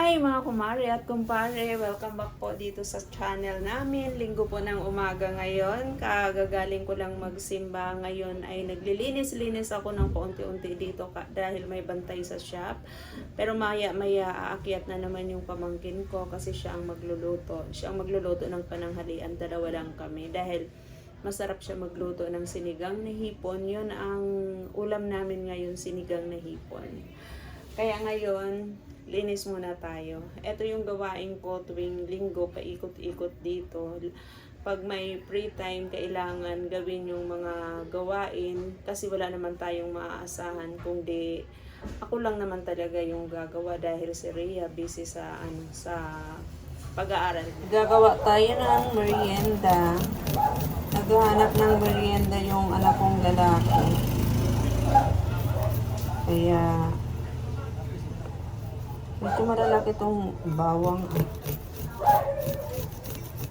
Hi mga kumare at kumpare, welcome back po dito sa channel namin. Linggo po ng umaga ngayon. Kagagaling ko lang magsimba ngayon ay naglilinis-linis ako ng paunti-unti dito dahil may bantay sa shop. Pero maya-maya aakyat na naman yung pamangkin ko kasi siya ang magluluto. Siya ang magluluto ng pananghalian, dalawa lang kami dahil masarap siya magluto ng sinigang na hipon. Yun ang ulam namin ngayon, sinigang na hipon. Kaya ngayon, linis muna tayo. Ito yung gawain ko tuwing linggo, paikot-ikot dito. Pag may free time, kailangan gawin yung mga gawain kasi wala naman tayong maaasahan kung di ako lang naman talaga yung gagawa dahil si Rhea busy sa ano sa pag-aaral. Gagawa tayo ng merienda. Naghahanap ng merienda yung anak kong lalaki. Kaya medyo malalaki itong bawang.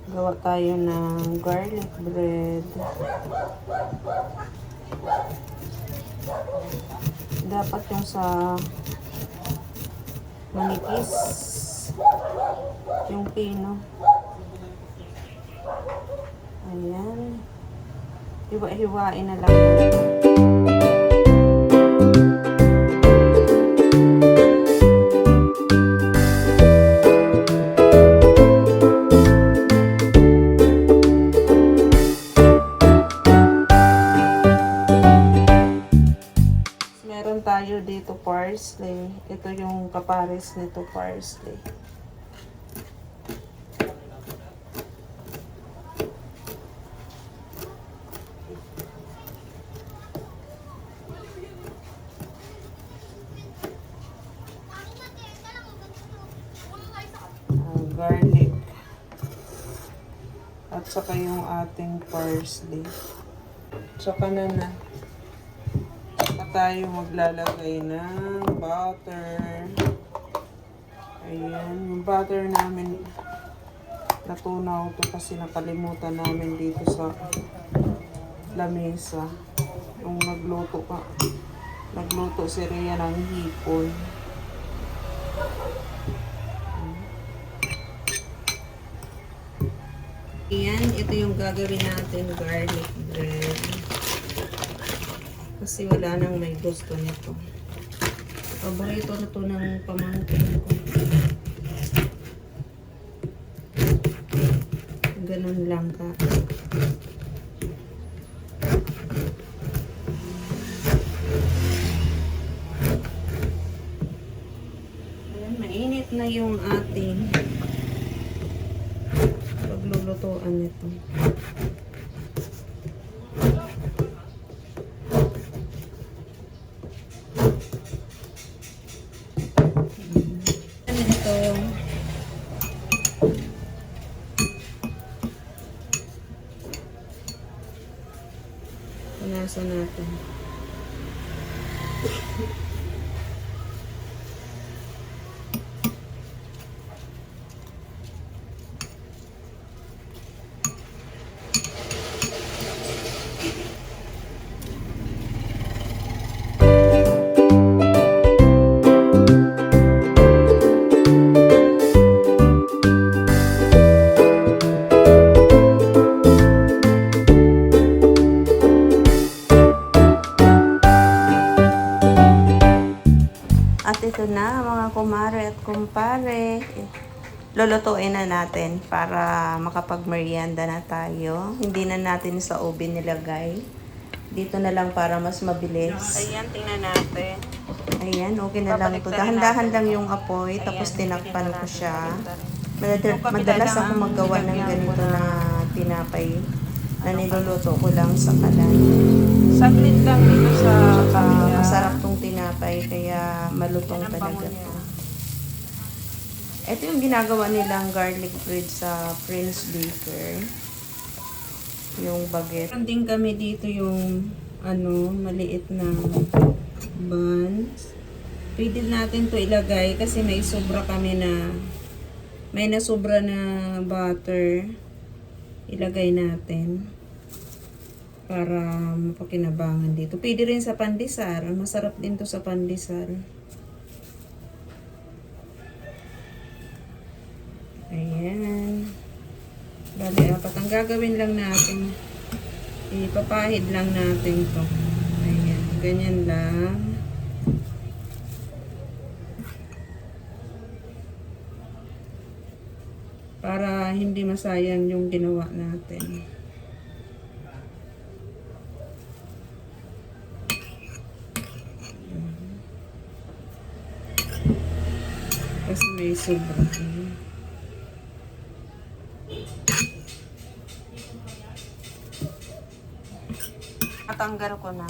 Gawa tayo ng garlic bread. Dapat yung sa manipis. Yung pino. Ayan. Hiwa-hiwain na lang. Dito parsley. Ito yung kapares nito parsley. Ah. At saka yung ating parsley. Tsaka na na. Tayo maglalagay ng butter. Ayan. Yung butter namin natunaw to kasi nakalimutan namin dito sa lamesa. Yung nagluto ka. Nagluto si Rhea ng hipon. Ayan, ito yung gagawin natin garlic bread. Kasi wala nang may gusto nito. Paborito na to ng pamangkin ko. Ganun lang ka. Ayan, mainit na yung ating paglulutuan nito. Ano ito? Punasan natin. At ito na mga kumare at kumpare. Lulutuin na natin para makapagmerienda na tayo. Hindi na natin sa oven nilagay. Dito na lang para mas mabilis. Ayan, tingnan natin. Ayan, okay na lang ito. Dahan-dahan lang yung apoy, tapos tinakpan ko siya. Madad- Madalas ako magawa ng ganito na tinapay na niluluto ko lang sa kalan. Saglit lang dito sa Saka kabila. masarap tong tinapay kaya malutong Yan talaga to. Ito yung ginagawa nilang garlic bread sa Prince Baker. Yung baguette. Meron kami dito yung ano, maliit na buns. Pwede natin to ilagay kasi may sobra kami na may nasobra na butter. Ilagay natin para mapakinabangan dito. Pwede rin sa pandesal. Masarap din to sa pandesal. Ayan. Bali, apat. Ang gagawin lang natin, ipapahid lang natin to. Ayan. Ganyan lang. Para hindi masayang yung ginawa natin. Kasi may sobra. Natanggal ko na.